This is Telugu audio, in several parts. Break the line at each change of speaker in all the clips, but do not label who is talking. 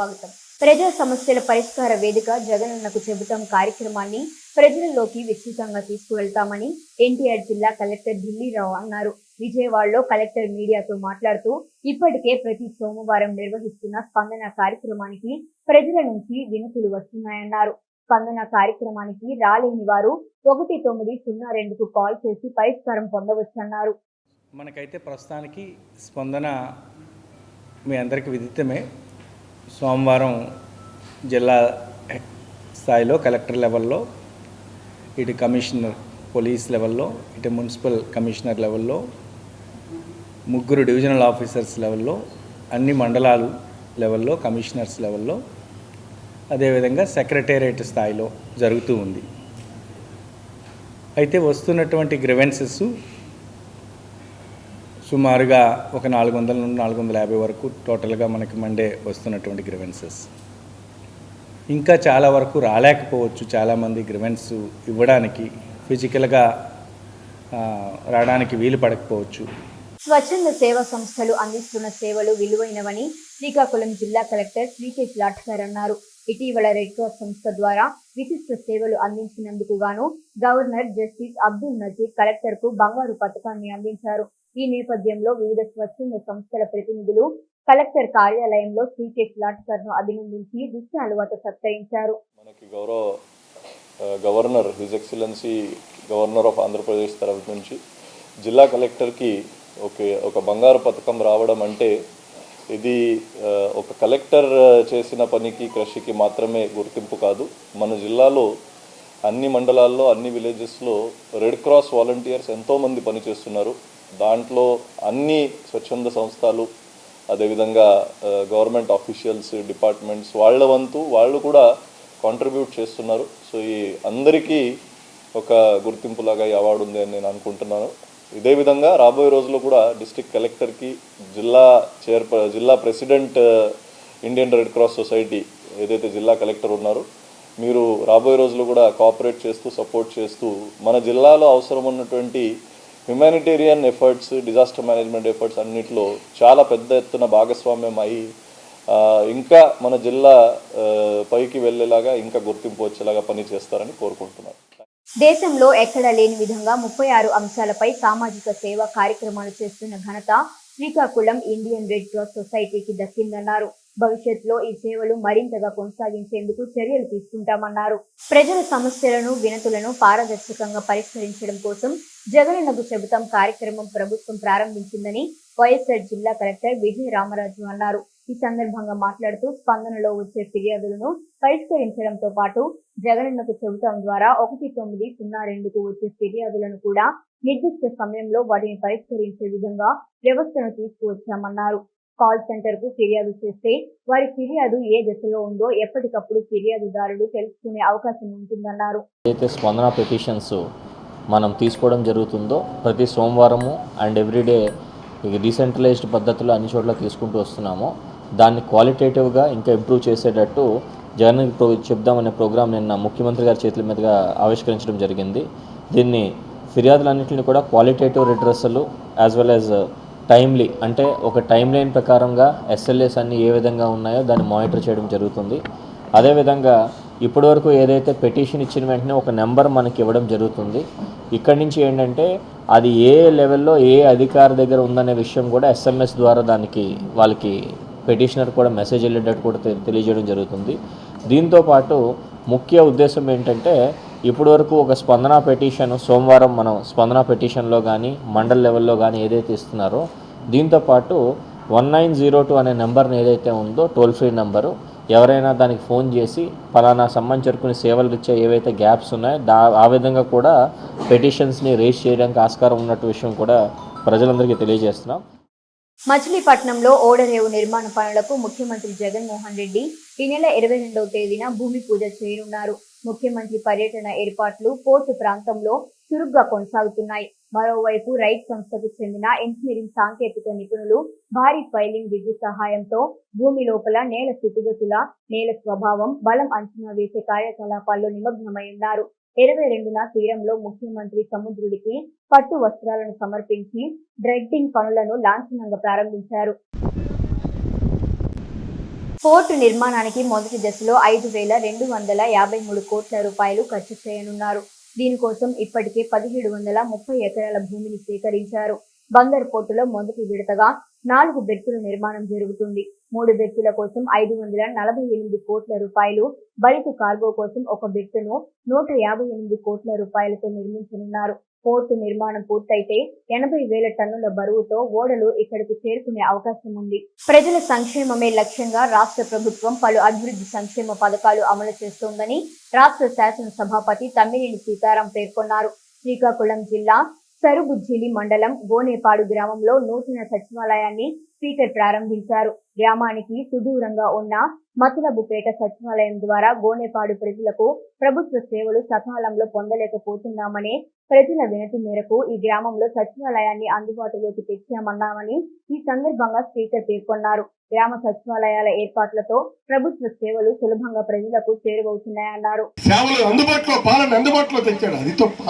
స్వాగతం. ప్రజా సమస్యల పరిష్కార వేదిక జగనన్నకు చెబుతాం కార్యక్రమాన్ని ప్రజలలోకి విస్తృతంగా తీసుకువెళ్తామని ఎన్టీఆర్ జిల్లా కలెక్టర్ ఢిల్లీరావు అన్నారు. విజయవాడలో కలెక్టర్ మీడియాతో మాట్లాడుతూ ఇప్పటికే ప్రతి సోమవారం నిర్వహిస్తున్న స్పందన కార్యక్రమానికి ప్రజల నుంచి వినతులు వస్తున్నాయన్నారు. స్పందన కార్యక్రమానికి రాలేని వారు ఒకటి తొమ్మిది సున్నా రెండుకు కాల్ చేసి పరిష్కారం పొందవచ్చన్నారు.
మనకైతే ప్రస్తుతానికి స్పందన మీ అందరికీ విదితమే. సోమవారం జిల్లా స్థాయిలో కలెక్టర్ లెవెల్లో ఇటు కమిషనర్ పోలీస్ లెవెల్లో ఇటు మున్సిపల్ కమిషనర్ లెవెల్లో ముగ్గురు డివిజనల్ ఆఫీసర్స్ లెవెల్లో అన్ని మండలాలు లెవెల్లో కమిషనర్స్ లెవెల్లో అదేవిధంగా సెక్రటేరియట్ స్థాయిలో జరుగుతూ ఉంది. అయితే వస్తున్నటువంటి గ్రివెన్సెస్ సుమారుగా ఒక నాలుగు వందల నుండి నాలుగు వందల యాభై వరకు టోటల్గా మనకి మండే వస్తున్నటువంటి గ్రివెన్సెస్ ఇంకా చాలా వరకు రాలేకపోవచ్చు చాలామంది గ్రివెన్స్ ఇవ్వడానికి ఫిజికల్గా రావడానికి వీలు పడకపోవచ్చు.
స్వచ్ఛంద సేవా సంస్థలు అందిస్తున్న సేవలు విలువైనవని శ్రీకాకుళం జిల్లా కలెక్టర్ శ్రీకేష్ లాట్కర్ అన్నారు. ఇటీవల రెడ్ క్రాస్ సంస్థ ద్వారా విశిష్ట సేవలు అందించినందుకు గాను గవర్నర్ జస్టిస్ అబ్దుల్ నజీర్ కలెక్టర్కు బంగారు పథకాన్ని అందించారు. ఈ నేపథ్యంలో వివిధ స్వచ్ఛంద సంస్థల ప్రతినిధులు కలెక్టర్ కార్యాలయంలో శ్రీకేష్ లాట్కర్ను అభినందించి దుష్ట అలవాటు సత్కరించారు.
మనకి గౌరవ governor his excellency governor of Andhra Pradesh తరఫు నుంచి జిల్లా కలెక్టర్కి ఒక ఒక బంగారు పథకం రావడం అంటే ఇది ఒక కలెక్టర్ చేసిన పనికి కృషికి మాత్రమే గుర్తింపు కాదు. మన జిల్లాలో అన్ని మండలాల్లో అన్ని విలేజెస్లో రెడ్ క్రాస్ వాలంటీర్స్ ఎంతోమంది పనిచేస్తున్నారు. దాంట్లో అన్ని స్వచ్ఛంద సంస్థలు అదేవిధంగా గవర్నమెంట్ ఆఫీషియల్స్ డిపార్ట్మెంట్స్ వాళ్ళ వంతు వాళ్ళు కూడా కాంట్రిబ్యూట్ చేస్తున్నారు. సో ఈ అందరికీ ఒక గుర్తింపులాగా ఈ అవార్డు ఉంది అని నేను అనుకుంటున్నాను. ఇదే విధంగా రాబోయే రోజుల్లో కూడా డిస్ట్రిక్ట్ కలెక్టర్కి జిల్లా చైర్ జిల్లా president Indian Red Cross Society ఏదైతే జిల్లా కలెక్టర్ ఉన్నారో మీరు రాబోయే రోజులు కూడా కోఆపరేట్ చేస్తూ సపోర్ట్ చేస్తూ మన జిల్లాలో అవసరం ఉన్నటువంటి humanitarian efforts disaster management efforts అన్నింటిలో చాలా పెద్ద ఎత్తున భాగస్వామ్యం అయి ఇంకా మన జిల్లా పైకి వెళ్ళేలాగా ఇంకా గుర్తింపు వచ్చేలాగా పనిచేస్తారని కోరుకుంటున్నారు
దేశంలో ఎక్కడా లేని విధంగా ముప్పై ఆరు అంశాలపై సామాజిక సేవా కార్యక్రమాలు చేస్తున్న ఘనత శ్రీకాకుళం ఇండియన్ రెడ్ క్రాస్ సొసైటీకి దక్కిందన్నారు. భవిష్యత్తులో ఈ సేవలు మరింతగా కొనసాగించేందుకు చర్యలు తీసుకుంటామన్నారు. ప్రజల సమస్యలను వినతులను పారదర్శకంగా పరిష్కరించడం కోసం జగనన్నకు చెబుతాం కార్యక్రమం ప్రభుత్వం ప్రారంభించిందని వైఎస్ఆర్ జిల్లా కలెక్టర్ విజయ రామరాజు అన్నారు. ఈ సందర్భంగా మాట్లాడుతూ స్పందనలో వచ్చే ఫిర్యాదులను పరిష్కరించడంతో పాటు జగనన్నకు చెబుతాం ద్వారా ఒకటి తొమ్మిది సున్నా రెండుకు వచ్చే ఫిర్యాదులను కూడా నిర్దిష్ట సమయంలో వాటిని పరిష్కరించే విధంగా వ్యవస్థను తీసుకువచ్చామన్నారు. కాల్ సెంటర్కు ఫిర్యాదు చేస్తే వారి ఫిర్యాదు ఏ దశలో ఉందో ఎప్పటికప్పుడు ఫిర్యాదుదారులు తెలుసుకునే అవకాశం ఉంటుందన్నారు.
అయితే స్పందన పిటిషన్స్ మనం తీసుకోవడం జరుగుతుందో ప్రతి సోమవారము అండ్ ఎవ్రీడే డీసెంట్రలైజ్డ్ పద్ధతిలో అన్ని చోట్ల తీసుకుంటూ వస్తున్నామో. దాన్ని క్వాలిటేటివ్గా ఇంకా ఇంప్రూవ్ చేసేటట్టు జగన్ ప్రో చెప్దామనే ప్రోగ్రాం నిన్న ముఖ్యమంత్రి గారి చేతుల మీదుగా ఆవిష్కరించడం జరిగింది. దీన్ని ఫిర్యాదులన్నింటిని కూడా క్వాలిటేటివ్ రిడ్రస్సులు యాజ్ వెల్ యాజ్ టైమ్లీ అంటే ఒక టైం లైన్ ప్రకారంగా ఎస్ఎల్ఏస్ అన్ని ఏ విధంగా ఉన్నాయో దాన్ని మానిటర్ చేయడం జరుగుతుంది. అదేవిధంగా ఇప్పటివరకు ఏదైతే పెటిషన్ ఇచ్చిన వెంటనే ఒక నెంబర్ మనకి ఇవ్వడం జరుగుతుంది. ఇక్కడి నుంచి ఏంటంటే అది ఏ లెవెల్లో ఏ అధికారి దగ్గర ఉందనే విషయం కూడా ఎస్ఎంఎస్ ద్వారా దానికి వాళ్ళకి పెటిషనర్ కూడా మెసేజ్ వెళ్ళేటట్టు కూడా తెలియజేయడం జరుగుతుంది. దీంతో పాటు ముఖ్య ఉద్దేశం ఏంటంటే ఇప్పటివరకు ఒక స్పందన పెటిషన్ సోమవారం మనం స్పందన పెటిషన్లో కానీ మండల్ లెవెల్లో కానీ ఏదైతే ఇస్తున్నారో దీంతో పాటు వన్ నైన్ జీరో టూ అనే నెంబర్ని ఏదైతే ఉందో టోల్ ఫ్రీ నెంబరు ఎవరైనా దానికి ఫోన్ చేసి ఫలానా సంబంధించిన సేవలు ఇచ్చే ఏవైతే గ్యాప్స్ ఉన్నాయో దా ఆ విధంగా కూడా పెటిషన్స్ని రేస్ చేయడానికి ఆస్కారం ఉన్నట్టు విషయం కూడా ప్రజలందరికీ తెలియజేస్తున్నాం.
మచిలీపట్నంలో ఓడరేవు నిర్మాణ పనులకు ముఖ్యమంత్రి జగన్మోహన్ రెడ్డి ఈ నెల ఇరవై రెండవ తేదీన భూమి పూజ చేయనున్నారు. ముఖ్యమంత్రి పర్యటన ఏర్పాట్లు పోర్టు ప్రాంతంలో చురుగ్గా కొనసాగుతున్నాయి. మరోవైపు రైట్ సంస్థకు చెందిన ఇంజనీరింగ్ సాంకేతిక నిపుణులు భారీ ఫైలింగ్ విద్యుత్ సహాయంతో భూమి లోపల నేల స్థితిగతుల నేల స్వభావం బలం అంచనా వేసే కార్యకలాపాల్లో నిమగ్నమై ఉన్నారు. ఇరవై రెండున తీరంలో ముఖ్యమంత్రి సముద్రుడికి పట్టు వస్త్రాలను సమర్పించి డ్రెడ్డింగ్ పనులను లాంఛనంగా ప్రారంభించారు. పోర్టు నిర్మాణానికి మొదటి దశలో ఐదు వేల రెండు వందల యాభై మూడు కోట్ల రూపాయలు ఖర్చు చేయనున్నారు. దీనికోసం ఇప్పటికే పదిహేడు వందల ముప్పై ఎకరాల భూమిని సేకరించారు. బందర్ పోర్టులో మొదటి విడతగా నాలుగు బెర్తుల నిర్మాణం జరుగుతుంది. మూడు బెర్తుల కోసం ఐదు వందల నలభై ఎనిమిది కోట్ల రూపాయలు బయట కార్గో కోసం ఒక బెర్తును నూట యాభై ఎనిమిది కోట్ల రూపాయలతో నిర్మించనున్నారు. పోర్టు నిర్మాణం పూర్తయితే ఎనభై వేల టన్నుల బరువుతో ఓడలు ఇక్కడకు చేరుకునే అవకాశం ఉంది. ప్రజల సంక్షేమమే లక్ష్యంగా రాష్ట్ర ప్రభుత్వం పలు అభివృద్ధి సంక్షేమ పథకాలు అమలు చేస్తోందని రాష్ట్ర శాసన సభాపతి తమ్మినేని సీతారాం పేర్కొన్నారు. శ్రీకాకుళం జిల్లా సరుబుజ్జిలి మండలం గోనేపాడు గ్రామంలో నూతన సచివాలయాన్ని స్పీకర్ ప్రారంభించారు. గ్రామానికి సుదూరంగా ఉన్న మతలబుపేట సచివాలయం ద్వారా గోనేపాడు ప్రజలకు ప్రభుత్వ సేవలు సకాలంలో పొందలేకపోతున్నామని ప్రజల వినతి మేరకు ఈ గ్రామంలో సచివాలయాన్ని అందుబాటులోకి తెచ్చామన్నామని ఈ సందర్భంగా స్పీకర్ పేర్కొన్నారు. గ్రామ సచివాలయాల ఏర్పాట్లతో ప్రభుత్వ సేవలు సులభంగా ప్రజలకు చేరువవుతున్నాయన్నారు.
సేవలు అందుబాటులో పాలన అందుబాటులో తెచ్చాడు. అది తప్ప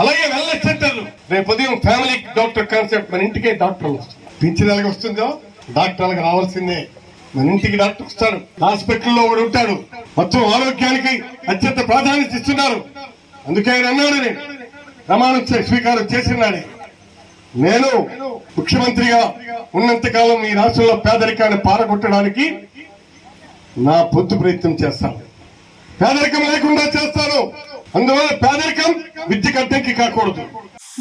అలాగే వెల్నెస్ సెంటర్లు రేపు ఉదయం ఫ్యామిలీ డాక్టర్ కాన్సెప్ట్ మన ఇంటికే డాక్టర్ వస్తుంది పింఛన్ ఎలాగ వస్తుందో డాక్టర్ అలాగ రావాల్సిందే. మన ఇంటికి డాక్టర్ వస్తాడు. హాస్పిటల్లో ఒకడు ఉంటాడు. మొత్తం ఆరోగ్యానికి అత్యంత ప్రాధాన్యత ఇస్తున్నారు. అందుకే ఆయన అన్నాడు నేను. ప్రమాణం స్వీకారం చేసినాడే నేను ముఖ్యమంత్రిగా ఉన్నంత కాలం ఈ రాష్ట్రంలో పేదరికాన్ని పారగొట్టడానికి నా పొత్తు ప్రయత్నం చేస్తాను. పేదరికం లేకుండా చేస్తాను. అందువల్ల పేదరికం విద్యకు అడ్డంకి కాకూడదు.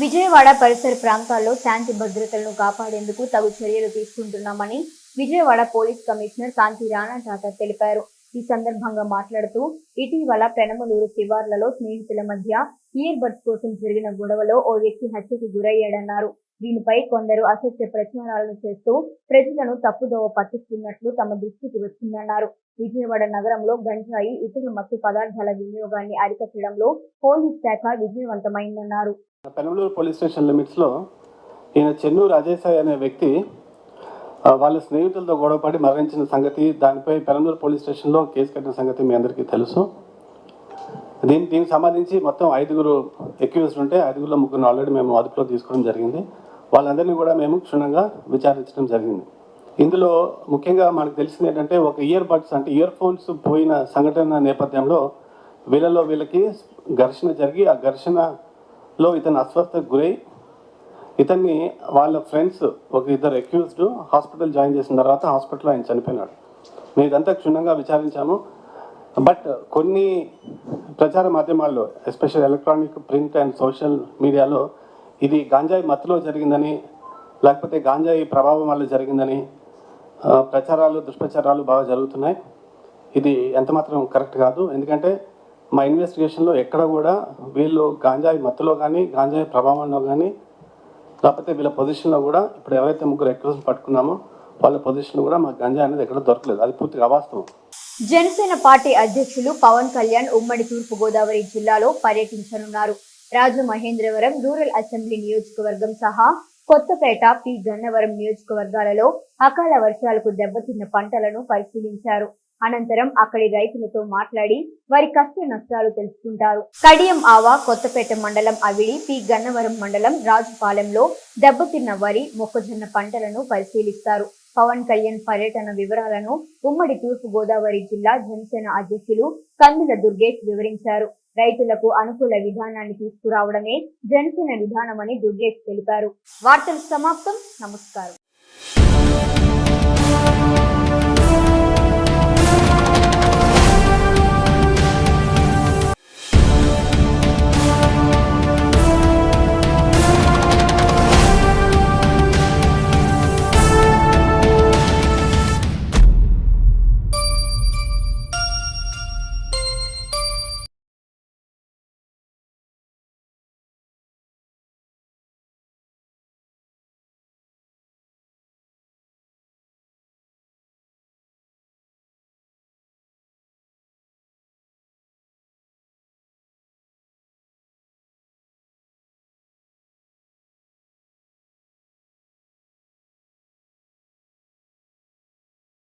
విజయవాడ పరిసర ప్రాంతాల్లో శాంతి భద్రతలను కాపాడేందుకు తగు చర్యలు తీసుకుంటున్నామని విజయవాడ పోలీస్ కమిషనర్ కాంతి రాణా టాటా తెలిపారు. ఈ సందర్భంగా మాట్లాడుతూ ఇటీవల పెనమలూరు శివార్లలో స్నేహితుల మధ్య ఇయర్ బడ్స్ కోసం జరిగిన గొడవలో ఓ వ్యక్తి హత్యకు గురయ్యాడన్నారు. దీనిపై కొందరు అసత్య ప్రచారాలు చేస్తూ ప్రజలను తప్పుదోవ పట్టిస్తున్నట్లు తమ దృష్టికి వచ్చిందన్నారు. విజయవాడ నగరంలో గంజాయి ఇతర మత్తు పదార్థాల వినియోగాన్ని అరికట్టడంలో పోలీస్ శాఖ విజయవంతమైందన్నారు.
పెనమలూరు పోలీస్ స్టేషన్ లిమిట్స్లో ఈయన చెన్నూరు అజయసాయి అనే వ్యక్తి వాళ్ళ స్నేహితులతో గొడవపడి మరణించిన సంగతి దానిపై పెనమలూరు పోలీస్ స్టేషన్లో కేసు కట్టిన సంగతి మీ అందరికీ తెలుసు. దీని దీనికి సంబంధించి మొత్తం ఐదుగురు ఎక్యూజ్డ్ ఉంటే ఐదుగురులో ముగ్గురు ఆల్రెడీ మేము అదుపులో తీసుకోవడం జరిగింది. వాళ్ళందరినీ కూడా మేము క్షుణ్ణంగా విచారించడం జరిగింది. ఇందులో ముఖ్యంగా మనకు తెలిసింది ఏంటంటే ఒక ఇయర్ బడ్స్ అంటే ఇయర్ ఫోన్స్ పోయిన సంఘటన నేపథ్యంలో వీళ్ళలో వీళ్ళకి ఘర్షణ జరిగి ఆ ఘర్షణలో ఇతను అస్వస్థకు గురై ఇతన్ని వాళ్ళ ఫ్రెండ్స్ ఒక ఇద్దరు అక్యూజ్డ్ హాస్పిటల్ జాయిన్ చేసిన తర్వాత హాస్పిటల్లో ఆయన చనిపోయినాడు. మేము ఇదంతా క్షుణ్ణంగా విచారించాము. బట్ కొన్ని ప్రచార మాధ్యమాల్లో especial electronic print and social మీడియాలో ఇది గాంజాయి మత్తులో జరిగిందని లేకపోతే గాంజాయి ప్రభావం వల్ల జరిగిందని ప్రచారాలు దుష్ప్రచారాలు బాగా జరుగుతున్నాయి. ఇది ఎంతమాత్రం కరెక్ట్ కాదు. ఎందుకంటే మా ఇన్వెస్టిగేషన్లో ఎక్కడ కూడా వీళ్ళు గాంజాయి మత్తులో కానీ గాంజాయి ప్రభావంలో కానీ లేకపోతే వీళ్ళ పొజిషన్లో కూడా ఇప్పుడు ఎవరైతే ముగ్గురు ఎక్యూజ్ పట్టుకున్నామో వాళ్ళ పొజిషన్లో కూడా మాకు గంజాయి అనేది ఎక్కడ దొరకలేదు. అది పూర్తిగా అవాస్తవం.
జనసేన పార్టీ అధ్యక్షులు పవన్ కళ్యాణ్ ఉమ్మడి తూర్పు గోదావరి జిల్లాలో పర్యటించనున్నారు. రాజు మహేంద్రవరం రూరల్ అసెంబ్లీ నియోజకవర్గం సహా కొత్తపేట పి. గన్నవరం నియోజకవర్గాలలో అకాల వర్షాలకు దెబ్బతిన్న పంటలను పరిశీలించారు. అనంతరం అక్కడి రైతులతో మాట్లాడి వారి కష్ట నష్టాలు తెలుసుకుంటారు. కడియం ఆవా కొత్తపేట మండలం అవిడి పి. గన్నవరం మండలం రాజుపాలెంలో దెబ్బతిన్న వరి మొక్కజొన్న పంటలను పరిశీలిస్తారు. పవన్ కళ్యాణ్ పర్యటన వివరాలను ఉమ్మడి తూర్పు గోదావరి జిల్లా జనసేన అధ్యక్షులు కందుల దుర్గేష్ వివరించారు. రైతులకు అనుకూల విధానాన్ని తీసుకురావడమే జనసేన విధానమని దుర్గేష్ తెలిపారు. వార్తలు సమాప్తం. నమస్కారం.